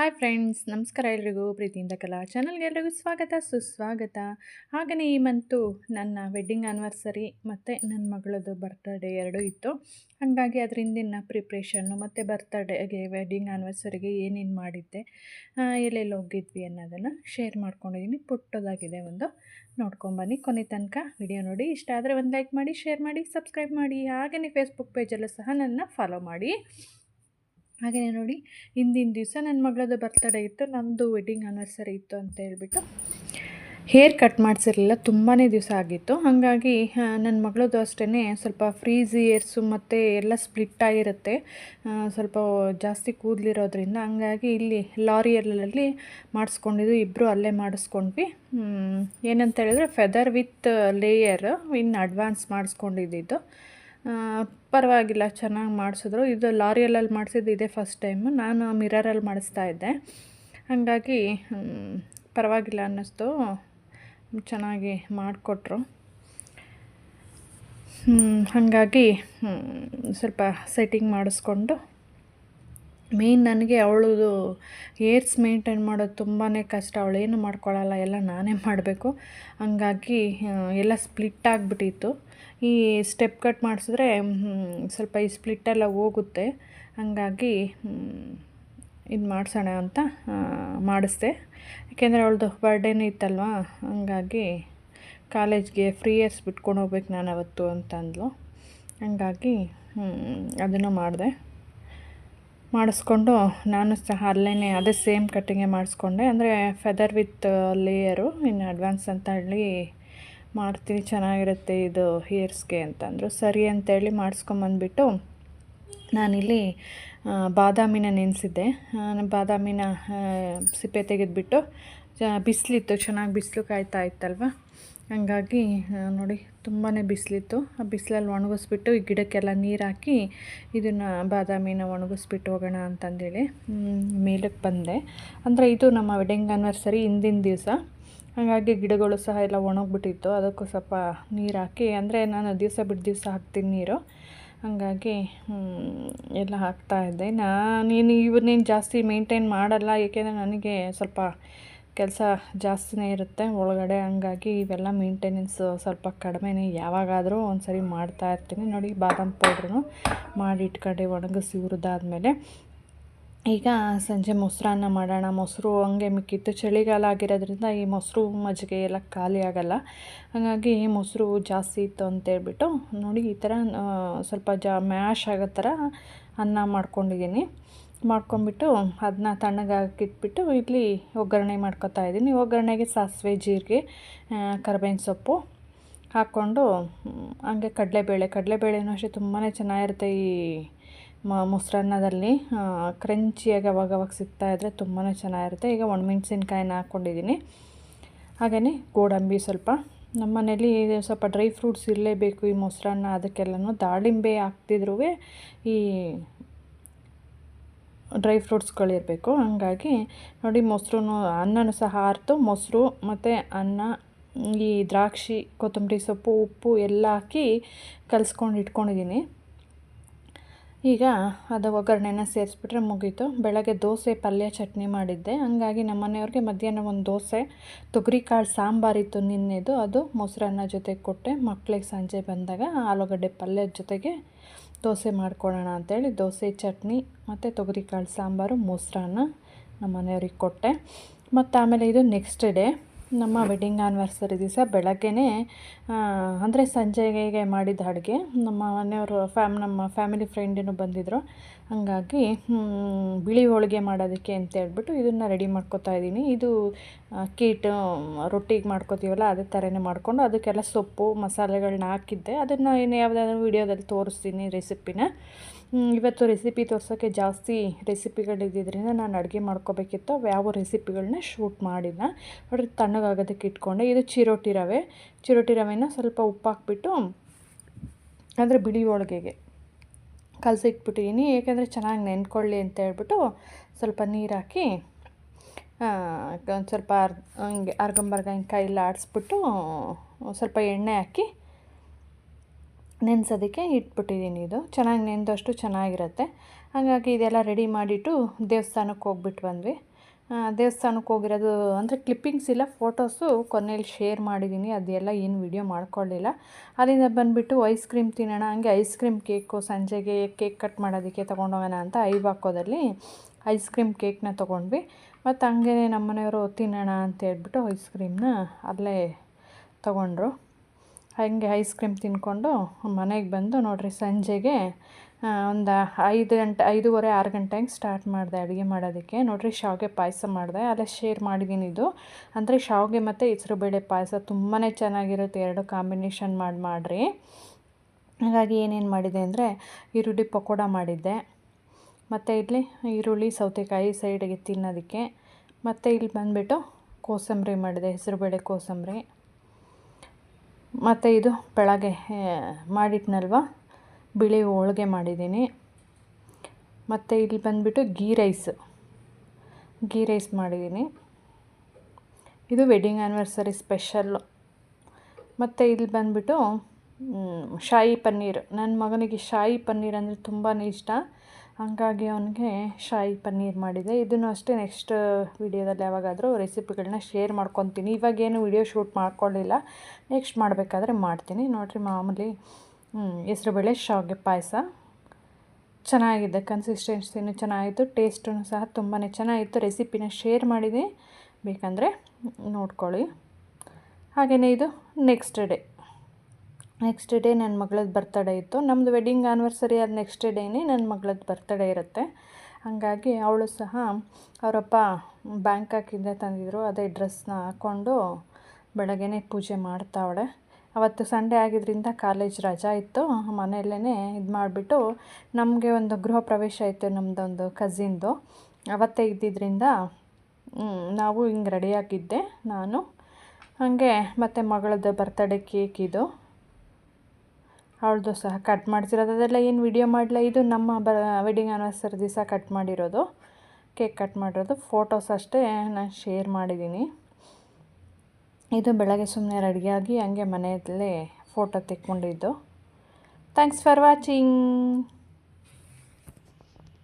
Hi friends ನಮಸ್ಕಾರ ಎಲ್ರಿಗೂ. ಪ್ರೀತಿಯಿಂದ ಕಲಾ ಚಾನಲ್ಗೆ ಎಲ್ರಿಗೂ ಸ್ವಾಗತ, ಸುಸ್ವಾಗತ. ಹಾಗೆಯೇ ಈ ಮಂತು ನನ್ನ ವೆಡ್ಡಿಂಗ್ ಆ್ಯನಿವರ್ಸರಿ ಮತ್ತು ನನ್ನ ಮಗಳದು ಬರ್ತ್ಡೇ ಎರಡೂ ಇತ್ತು. ಹಾಗಾಗಿ ಅದರಿಂದಿನ ಪ್ರಿಪ್ರೇಷನ್ನು ಮತ್ತು ಬರ್ತ್ಡೇಗೆ ವೆಡ್ಡಿಂಗ್ ಆ್ಯನಿವರ್ಸರಿಗೆ ಏನೇನು ಮಾಡಿದ್ದೆ ಎಲ್ಲೆಲ್ಲಿ ಹೋಗಿದ್ವಿ ಅನ್ನೋದನ್ನು ಶೇರ್ ಮಾಡ್ಕೊಂಡಿದ್ದೀನಿ ಪುಟ್ಟದಾಗಿದೆ ಒಂದು. ನೋಡ್ಕೊಂಬನ್ನಿ ಕೊನೆ ತನಕ ವಿಡಿಯೋ ನೋಡಿ. ಇಷ್ಟ ಆದರೆ ಒಂದು ಲೈಕ್ ಮಾಡಿ ಶೇರ್ ಮಾಡಿ ಸಬ್ಸ್ಕ್ರೈಬ್ ಮಾಡಿ. ಹಾಗೆಯೇ ಫೇಸ್ಬುಕ್ ಪೇಜಲ್ಲೂ ಸಹ ನನ್ನ ಫಾಲೋ ಮಾಡಿ. ಹಾಗೆಯೇ ನೋಡಿ, ಹಿಂದಿನ ದಿವಸ ನನ್ನ ಮಗಳದ್ದು ಬರ್ತಡೇ ಇತ್ತು ನಮ್ಮದು ವೆಡ್ಡಿಂಗ್ ಆನಿವರ್ಸರಿ ಇತ್ತು ಅಂತ ಹೇಳ್ಬಿಟ್ಟು ಹೇರ್ ಕಟ್ ಮಾಡಿಸಿರಲಿಲ್ಲ ತುಂಬಾ ದಿವಸ ಆಗಿತ್ತು. ಹಾಗಾಗಿ ನನ್ನ ಮಗಳದ್ದು ಅಷ್ಟೇ ಸ್ವಲ್ಪ ಫ್ರೀಸ್ ಇಯರ್ಸು ಮತ್ತು ಎಲ್ಲ ಸ್ಪ್ಲಿಟ್ ಆಗಿರುತ್ತೆ. ಸ್ವಲ್ಪ ಜಾಸ್ತಿ ಕೂದಲಿರೋದ್ರಿಂದ. ಹಂಗಾಗಿ ಇಲ್ಲಿ ಲಾರಿಯರ್ಲಲ್ಲಿ ಮಾಡಿಸ್ಕೊಂಡಿದ್ದು ಇಬ್ಬರು ಅಲ್ಲೇ ಮಾಡಿಸ್ಕೊಂಡ್ವಿ. ಏನಂತ ಹೇಳಿದ್ರೆ ಫೆದರ್ ವಿತ್ ಲೇಯರ್ ಇನ್ನು ಅಡ್ವಾನ್ಸ್ ಮಾಡಿಸ್ಕೊಂಡಿದ್ದು ಪರವಾಗಿಲ್ಲ, ಚೆನ್ನಾಗಿ ಮಾಡಿಸಿದ್ರು. ಇದು ಲಾರಿಯಲಲ್ಲಿ ಮಾಡಿಸಿದ್ದು ಇದೇ ಫಸ್ಟ್ ಟೈಮು ನಾನು ಮಿರರಲ್ಲಿ ಮಾಡಿಸ್ತಾ ಇದ್ದೆ. ಹಾಗಾಗಿ ಪರವಾಗಿಲ್ಲ ಅನ್ನಿಸ್ತು. ಚೆನ್ನಾಗಿ ಮಾಡಿಕೊಟ್ರು. ಹಾಗಾಗಿ ಸ್ವಲ್ಪ ಸೆಟ್ಟಿಂಗ್ ಮಾಡಿಸ್ಕೊಂಡು. ಮೇಯ್ನ್ ನನಗೆ ಅವಳದು ಏರ್ಸ್ ಮೇಂಟೈನ್ ಮಾಡೋದು ತುಂಬಾ ಕಷ್ಟ. ಅವಳೇನು ಮಾಡ್ಕೊಳ್ಳಲ್ಲ ಎಲ್ಲ ನಾನೇ ಮಾಡಬೇಕು. ಹಂಗಾಗಿ ಎಲ್ಲ ಸ್ಪ್ಲಿಟ್ ಆಗಿಬಿಟ್ಟಿತ್ತು. ಈ ಸ್ಟೆಪ್ ಕಟ್ ಮಾಡಿಸಿದ್ರೆ ಸ್ವಲ್ಪ ಈ ಸ್ಪ್ಲಿಟ್ಟೆಲ್ಲ ಹೋಗುತ್ತೆ. ಹಂಗಾಗಿ ಇದು ಮಾಡಿಸೋಣ ಅಂತ ಮಾಡಿಸ್ದೆ. ಯಾಕೆಂದರೆ ಅವಳದು ಬರ್ಡೇನೂ ಇತ್ತಲ್ವ, ಹಂಗಾಗಿ ಕಾಲೇಜ್ಗೆ ಫ್ರೀ ಇಯರ್ಸ್ ಬಿಟ್ಕೊಂಡು ಹೋಗ್ಬೇಕು ನಾನು ಅವತ್ತು ಅಂತ ಅಂದ್ಲು ಹಂಗಾಗಿ ಅದನ್ನು ಮಾಡಿದೆ. ಮಾಡಿಸ್ಕೊಂಡು ನಾನು ಸಹ ಅಲ್ಲೇ ಅದೇ ಸೇಮ್ ಕಟ್ಟಿಂಗೇ ಮಾಡಿಸ್ಕೊಂಡೆ. ಅಂದರೆ ಫೆದರ್ ವಿತ್ ಲೇಯರು ಇನ್ನು ಅಡ್ವಾನ್ಸ್ ಅಂತ ಹೇಳಿ ಮಾಡ್ತೀನಿ, ಚೆನ್ನಾಗಿರುತ್ತೆ ಇದು ಹೇರ್ಸ್ಗೆ ಅಂತಂದರು. ಸರಿ ಅಂತೇಳಿ ಮಾಡಿಸ್ಕೊಂಬಂದ್ಬಿಟ್ಟು ನಾನಿಲ್ಲಿ ಬಾದಾಮಿನ ನೆನೆಸಿದ್ದೆ. ಬಾದಾಮಿನ ಸಿಪ್ಪೆ ತೆಗೆದುಬಿಟ್ಟು ಬಿಸಿಲಿತ್ತು, ಚೆನ್ನಾಗಿ ಬಿಸಿಲು ಕಾಯ್ತಾ ಇತ್ತಲ್ವ? ಹಂಗಾಗಿ ನೋಡಿ ತುಂಬಾ ಬಿಸಿಲಿತ್ತು. ಆ ಬಿಸಿಲಲ್ಲಿ ಒಣಗಿಸ್ಬಿಟ್ಟು ಈ ಗಿಡಕ್ಕೆಲ್ಲ ನೀರು ಹಾಕಿ ಇದನ್ನು ಬಾದಾಮಿನ ಒಣಗಿಸ್ಬಿಟ್ಟು ಹೋಗೋಣ ಅಂತಂದೇಳಿ ಮೇಲಕ್ಕೆ ಬಂದೆ. ಅಂದರೆ ಇದು ನಮ್ಮ ವೆಡ್ಡಿಂಗ್ ಆ್ಯನಿವರ್ಸರಿ ಹಿಂದಿನ ದಿವಸ. ಹಾಗಾಗಿ ಗಿಡಗಳು ಸಹ ಎಲ್ಲ ಒಣಗಿಬಿಟ್ಟಿತ್ತು. ಅದಕ್ಕೂ ಸ್ವಲ್ಪ ನೀರು ಹಾಕಿ, ಅಂದರೆ ನಾನು ದಿವಸ ಬಿಟ್ಟು ದಿವಸ ಹಾಕ್ತೀನಿ ನೀರು. ಹಾಗಾಗಿ ಎಲ್ಲ ಹಾಕ್ತಾಯಿದ್ದೆ ನಾನೇನು ಇವನ್ನೇನು ಜಾಸ್ತಿ ಮೇಂಟೈನ್ ಮಾಡಲ್ಲ, ಏಕೆಂದರೆ ನನಗೆ ಸ್ವಲ್ಪ ಕೆಲಸ ಜಾಸ್ತಿನೇ ಇರುತ್ತೆ ಒಳಗಡೆ. ಹಂಗಾಗಿ ಇವೆಲ್ಲ ಮೇಂಟೆನೆನ್ಸ್ ಸ್ವಲ್ಪ ಕಡಿಮೆನೇ. ಯಾವಾಗಾದರೂ ಒಂದು ಸರಿ ಮಾಡ್ತಾ ಇರ್ತೀನಿ. ನೋಡಿ, ಬಾದಾಮ್ ಪೌಡ್ರೂ ಮಾಡಿ ಇಟ್ಕೊಂಡು ಒಣಗಿಸಿ ಹುರಿದಾದ್ಮೇಲೆ. ಈಗ ಸಂಜೆ ಮೊಸರನ್ನ ಮಾಡೋಣ. ಮೊಸರು ಹಂಗೆ ಮಿಕ್ಕಿತ್ತು ಚಳಿಗಾಲ ಆಗಿರೋದ್ರಿಂದ ಈ ಮೊಸರು ಮಜ್ಜಿಗೆ ಎಲ್ಲ ಖಾಲಿ ಆಗೋಲ್ಲ. ಹಾಗಾಗಿ ಮೊಸರು ಜಾಸ್ತಿ ಇತ್ತು ಅಂತೇಳ್ಬಿಟ್ಟು ನೋಡಿ ಈ ಥರ ಸ್ವಲ್ಪ ಜಾ ಮ್ಯಾಶ್ ಆಗೋ ಥರ ಅನ್ನ ಮಾಡ್ಕೊಂಡಿದ್ದೀನಿ. ಮಾಡ್ಕೊಂಬಿಟ್ಟು ಅದನ್ನ ತಣ್ಣಗಾಕಿಟ್ಬಿಟ್ಟು ಇಲ್ಲಿ ಒಗ್ಗರಣೆ ಮಾಡ್ಕೊತಾ ಇದ್ದೀನಿ. ಒಗ್ಗರಣೆಗೆ ಸಾಸಿವೆ, ಜೀರಿಗೆ ಕರ್ಬೇವಿನ ಸೊಪ್ಪು ಹಾಕ್ಕೊಂಡು ಹಂಗೆ ಕಡಲೆಬೇಳೆ. ಕಡಲೆಬೇಳೆನೂ ಅಷ್ಟೇ ತುಂಬಾ ಚೆನ್ನಾಗಿರುತ್ತೆ ಈ ಮೊಸರನ್ನದಲ್ಲಿ ಕ್ರಂಚಿಯಾಗಿ ಅವಾಗ ಅವಾಗ ಸಿಗ್ತಾ ಇದ್ದರೆ ತುಂಬಾ ಚೆನ್ನಾಗಿರುತ್ತೆ. ಈಗ ಒಣಮೆಣ್ಸಿನ್ಕಾಯಿನ ಹಾಕ್ಕೊಂಡಿದ್ದೀನಿ ಹಾಗೆಯೇ ಗೋಡಂಬಿ ಸ್ವಲ್ಪ. ನಮ್ಮ ಮನೇಲಿ ಸ್ವಲ್ಪ ಡ್ರೈ ಫ್ರೂಟ್ಸ್ ಇರಲೇಬೇಕು ಈ ಮೊಸರನ್ನ ಅದಕ್ಕೆಲ್ಲನೂ. ದಾಳಿಂಬೆ ಹಾಕ್ತಿದ್ರೂ ಈ ಡ್ರೈ ಫ್ರೂಟ್ಸ್ಗಳಿರಬೇಕು ಹಂಗಾಗಿ ನೋಡಿ ಮೊಸರು ಅನ್ನನೂ ಸಹ ಆರ್ತು. ಮೊಸರು ಮತ್ತು ಅನ್ನ, ಈ ದ್ರಾಕ್ಷಿ, ಕೊತ್ತಂಬರಿ ಸೊಪ್ಪು, ಉಪ್ಪು ಎಲ್ಲ ಹಾಕಿ ಕಲಿಸ್ಕೊಂಡು ಇಟ್ಕೊಂಡಿದ್ದೀನಿ ಈಗ ಅದು ಒಗ್ಗರಣೆನ ಸೇರಿಸ್ಬಿಟ್ರೆ ಮುಗೀತು. ಬೆಳಗ್ಗೆ ದೋಸೆ, ಪಲ್ಯ, ಚಟ್ನಿ ಮಾಡಿದ್ದೆ. ಹಂಗಾಗಿ ನಮ್ಮ ಮನೆಯವ್ರಿಗೆ ಮಧ್ಯಾಹ್ನ ಒಂದು ದೋಸೆ, ತೊಗರಿಕಾಳು ಸಾಂಬಾರಿತ್ತು ನಿನ್ನೆದು. ಅದು ಮೊಸರನ್ನ ಜೊತೆಗೆ ಕೊಟ್ಟೆ. ಮಕ್ಕಳಿಗೆ ಸಂಜೆ ಬಂದಾಗ ಆಲೂಗಡ್ಡೆ ಪಲ್ಯದ ಜೊತೆಗೆ ದೋಸೆ ಮಾಡ್ಕೊಳ್ಳೋಣ ಅಂತೇಳಿ ದೋಸೆ, ಚಟ್ನಿ ಮತ್ತು ತೊಗರಿಕಾಳು ಸಾಂಬಾರು, ಮೊಸರನ್ನ ನಮ್ಮ ಮನೆಯವ್ರಿಗೆ ಕೊಟ್ಟೆ. ಮತ್ತು ಆಮೇಲೆ ಇದು ನೆಕ್ಸ್ಟ್ ಡೇ ನಮ್ಮ ವೆಡ್ಡಿಂಗ್ ಆ್ಯನಿವರ್ಸರಿ ದಿವಸ ಬೆಳಗ್ಗೆನೇ ಅಂದರೆ ಸಂಜೆಗೆ ಮಾಡಿದ ಅಡುಗೆ. ನಮ್ಮ ಮನೆಯವರು, ಫ್ಯಾಮ್, ನಮ್ಮ ಫ್ಯಾಮಿಲಿ ಫ್ರೆಂಡಿನೂ ಬಂದಿದ್ದರು ಹಾಗಾಗಿ ಬಿಳಿ ಹೋಳಿಗೆ ಮಾಡೋದಕ್ಕೆ ಅಂತ ಹೇಳ್ಬಿಟ್ಟು ಇದನ್ನು ರೆಡಿ ಮಾಡ್ಕೋತಾ ಇದ್ದೀನಿ. ಇದು ಕೀಟ್ ರೊಟ್ಟಿಗೆ ಮಾಡ್ಕೊತೀವಲ್ಲ ಅದೇ ಥರನೇ ಮಾಡಿಕೊಂಡು ಅದಕ್ಕೆಲ್ಲ ಸೊಪ್ಪು ಮಸಾಲೆಗಳನ್ನ ಹಾಕಿದ್ದೆ. ಅದನ್ನು ಇನ್ನು ಯಾವುದಾದ್ರು ವೀಡಿಯೋದಲ್ಲಿ ತೋರಿಸ್ತೀನಿ ರೆಸಿಪಿನ. ಇವತ್ತು ರೆಸಿಪಿ ತೋರ್ಸೋಕ್ಕೆ ಜಾಸ್ತಿ ರೆಸಿಪಿಗಳಿದ್ದಿದ್ದರಿಂದ ನಾನು ಅಡುಗೆ ಮಾಡ್ಕೋಬೇಕಿತ್ತು. ಅವು ಯಾವ ರೆಸಿಪಿಗಳನ್ನ ಶೂಟ್ ಮಾಡಿಲ್ಲ. ಬಟ್ ತಣ್ಣಗಾಗೋದಕ್ಕೆ ಇಟ್ಕೊಂಡೆ. ಇದು ಚಿರೋಟಿ ರವೆ. ಚಿರೋಟಿ ರವೆನ ಸ್ವಲ್ಪ ಉಪ್ಪು ಹಾಕ್ಬಿಟ್ಟು ಅಂದರೆ ಬಿಳಿ ಹೋಳಿಗೆಗೆ ಕಲಸಿಟ್ಬಿಟ್ಟಿದ್ದೀನಿ ಏಕೆಂದರೆ ಚೆನ್ನಾಗಿ ನೆನ್ಕೊಳ್ಳಿ ಅಂತ ಹೇಳ್ಬಿಟ್ಟು ಸ್ವಲ್ಪ ನೀರು ಹಾಕಿ ಒಂದು ಸ್ವಲ್ಪ ಅರ್, ಹಂಗೆ ಅರ್ಗಂಬರ್ಗ ಹಿಂಗೆ ಕೈಯಲ್ಲಿ ಆಡಿಸ್ಬಿಟ್ಟು ಸ್ವಲ್ಪ ಎಣ್ಣೆ ಹಾಕಿ ನೆನೆಸೋದಕ್ಕೆ ಇಟ್ಬಿಟ್ಟಿದ್ದೀನಿ ಇದು. ಚೆನ್ನಾಗಿ ನೆನೆದಷ್ಟು ಚೆನ್ನಾಗಿರುತ್ತೆ. ಹಾಗಾಗಿ ಇದೆಲ್ಲ ರೆಡಿ ಮಾಡಿಟ್ಟು ದೇವಸ್ಥಾನಕ್ಕೆ ಹೋಗ್ಬಿಟ್ಟು ಬಂದ್ವಿ. ದೇವಸ್ಥಾನಕ್ಕೆ ಹೋಗಿರೋದು ಅಂದರೆ ಕ್ಲಿಪ್ಪಿಂಗ್ಸ್ ಇಲ್ಲ, ಫೋಟೋಸು ಕೊನೆಯಲ್ಲಿ ಶೇರ್ ಮಾಡಿದ್ದೀನಿ ಅದೆಲ್ಲ ಏನು ವಿಡಿಯೋ ಮಾಡ್ಕೊಳ್ಳಿಲ್ಲ. ಅಲ್ಲಿಂದ ಬಂದುಬಿಟ್ಟು ಐಸ್ ಕ್ರೀಮ್ ತಿನ್ನೋಣ, ಹಂಗೆ ಐಸ್ ಕ್ರೀಮ್ ಕೇಕು ಸಂಜೆಗೆ ಕೇಕ್ ಕಟ್ ಮಾಡೋದಕ್ಕೆ ತೊಗೊಂಡೋಗೋಣ ಅಂತ ಐಬಾಕೋದಲ್ಲಿ ಐಸ್ ಕ್ರೀಮ್ ಕೇಕ್ನ ತೊಗೊಂಡ್ವಿ. ಮತ್ತು ಹಂಗೆ ಮನೆಯವರು ತಿನ್ನೋಣ ಅಂತ ಹೇಳ್ಬಿಟ್ಟು ಐಸ್ ಕ್ರೀಮ್ನ ಅಲ್ಲೇ ತೊಗೊಂಡ್ರು. ಹಾಗೆ ಐಸ್ ಕ್ರೀಮ್ ತಿನ್ಕೊಂಡು ಮನೆಗೆ ಬಂದು ನೋಡಿರಿ ಸಂಜೆಗೆ ಒಂದು ಐದು ಗಂಟೆ, ಐದೂವರೆ, ಆರು ಗಂಟೆ ಹಂಗೆ ಸ್ಟಾರ್ಟ್ ಮಾಡಿದೆ ಅಡುಗೆ ಮಾಡೋದಕ್ಕೆ. ನೋಡಿರಿ ಶಾವಿಗೆ ಪಾಯಸ ಮಾಡಿದೆ. ಅಲ್ಲೇ ಶೇರ್ ಮಾಡಿದ್ದೀನಿ ಇದು. ಅಂದರೆ ಶಾವಿಗೆ ಮತ್ತು ಹೆಸ್ರುಬೇಳೆ ಪಾಯಸ ತುಂಬಾ ಚೆನ್ನಾಗಿರುತ್ತೆ. ಎರಡು ಕಾಂಬಿನೇಷನ್ ಮಾಡಿ, ಮಾಡಿರಿ. ಹಾಗಾಗಿ ಏನೇನು ಮಾಡಿದೆ ಅಂದರೆ, ಈರುಳ್ಳಿ ಪಕೋಡ ಮಾಡಿದ್ದೆ. ಮತ್ತು ಇಲ್ಲಿ ಈರುಳ್ಳಿ, ಸೌತೆಕಾಯಿ ಸೈಡಿಗೆ ತಿನ್ನೋದಕ್ಕೆ. ಮತ್ತು ಇಲ್ಲಿ ಬಂದುಬಿಟ್ಟು ಕೋಸಂಬರಿ ಮಾಡಿದೆ ಹೆಸರುಬೇಳೆ ಕೋಸಂಬರಿ. ಮತ್ತು ಇದು ಬೆಳಗ್ಗೆ ಮಾಡಿಟ್ನಲ್ವ ಬಿಳಿ ಹೋಳಿಗೆ ಮಾಡಿದ್ದೀನಿ. ಮತ್ತು ಇಲ್ಲಿ ಬಂದುಬಿಟ್ಟು ಗೀ ರೈಸ್. ಗೀ ರೈಸ್ ಮಾಡಿದ್ದೀನಿ. ಇದು ವೆಡ್ಡಿಂಗ್ ಆ್ಯನಿವರ್ಸರಿ ಸ್ಪೆಷಲ್ಲು. ಮತ್ತು ಇಲ್ಲಿ ಬಂದುಬಿಟ್ಟು ಶಾಯಿ ಪನ್ನೀರ್. ನನ್ನ ಮಗನಿಗೆ ಶಾಯಿ ಪನ್ನೀರ್ ಅಂದರೆ ತುಂಬಾ ಇಷ್ಟ. ಹಂಗಾಗಿ ಅವನಿಗೆ ಶಾಯಿ ಪನ್ನೀರ್ ಮಾಡಿದೆ. ಇದನ್ನು ಅಷ್ಟೇ ನೆಕ್ಸ್ಟ್ ವೀಡಿಯೋದಲ್ಲಿ ಯಾವಾಗಾದರೂ ರೆಸಿಪಿಗಳನ್ನ ಶೇರ್ ಮಾಡ್ಕೊತೀನಿ. ಇವಾಗೇನು ವಿಡಿಯೋ ಶೂಟ್ ಮಾಡ್ಕೊಳ್ಳಿಲ್ಲ. ನೆಕ್ಸ್ಟ್ ಮಾಡಬೇಕಾದ್ರೆ ಮಾಡ್ತೀನಿ. ನೋಡಿರಿ ಮಾಮೂಲಿ ಹೆಸರುಬೇಳೆ ಶಾವಿಗೆ ಪಾಯಸ. ಚೆನ್ನಾಗಿದೆ ಕನ್ಸಿಸ್ಟೆನ್ಸಿನೂ ಚೆನ್ನಾಗಿತ್ತು ಟೇಸ್ಟೂ ಸಹ ತುಂಬಾ ಚೆನ್ನಾಗಿತ್ತು. ರೆಸಿಪಿನ ಶೇರ್ ಮಾಡಿದೆ. ಬೇಕಂದರೆ ನೋಡ್ಕೊಳ್ಳಿ. ಹಾಗೆಯೇ ಇದು ನೆಕ್ಸ್ಟ್ ಡೇ ನೆಕ್ಸ್ಟ್ ಡೇ ನನ್ನ ಮಗಳದ್ದು ಬರ್ತಡೇ ಇತ್ತು. ನಮ್ಮದು ವೆಡ್ಡಿಂಗ್ ಆ್ಯನಿವರ್ಸರಿ ಆದ ನೆಕ್ಸ್ಟ್ ಡೇನೇ ನನ್ನ ಮಗಳದ್ದು ಬರ್ತಡೇ ಇರುತ್ತೆ. ಹಾಗಾಗಿ ಅವಳು ಸಹ ಅವರಪ್ಪ ಬ್ಯಾಂಕಾಕಿಂದ ತಂದಿದ್ರು. ಅದೇ ಡ್ರೆಸ್ನ ಹಾಕ್ಕೊಂಡು ಬೆಳಗ್ಗೆನೇ ಪೂಜೆ ಮಾಡ್ತಾವಳೆ. ಅವತ್ತು ಸಂಡೇ ಆಗಿದ್ದರಿಂದ ಕಾಲೇಜ್ ರಜಾ ಇತ್ತು. ಮನೆಯಲ್ಲೇ ಇದು ಮಾಡಿಬಿಟ್ಟು ನಮಗೆ ಒಂದು ಗೃಹ ಪ್ರವೇಶ ಇತ್ತು ನಮ್ಮದೊಂದು ಕಝಿನ್ದು ಅವತ್ತೇ ಇದ್ದಿದ್ದರಿಂದ ನಾವು ಹಿಂಗೆ ರೆಡಿಯಾಗಿದ್ದೆ ನಾನು. ಹಾಗೆ ಮತ್ತು ಮಗಳದ್ದು ಬರ್ತಡೇ ಕೇಕ್ ಇದು. ಅವಳದು ಸಹ ಕಟ್ ಮಾಡ್ತಿರೋದು ಅದೆಲ್ಲ ಏನು ವಿಡಿಯೋ ಮಾಡಲ? ಇದು ನಮ್ಮ ಬ ವೆಡ್ಡಿಂಗ್ ಆ್ಯನಿವರ್ಸರಿ ದಿವಸ ಕಟ್ ಮಾಡಿರೋದು. ಕೇಕ್ ಕಟ್ ಮಾಡಿರೋದು. ಫೋಟೋಸ್ ಅಷ್ಟೇ ನಾನು ಶೇರ್ ಮಾಡಿದ್ದೀನಿ. ಇದು ಬೆಳಗ್ಗೆ ಸುಮ್ಮನೆ ರೆಡಿಯಾಗಿ ಹಂಗೆ ಮನೆಯಲ್ಲೇ ಫೋಟೋ ತೆಕ್ಕೊಂಡಿದ್ದು. Thanks for watching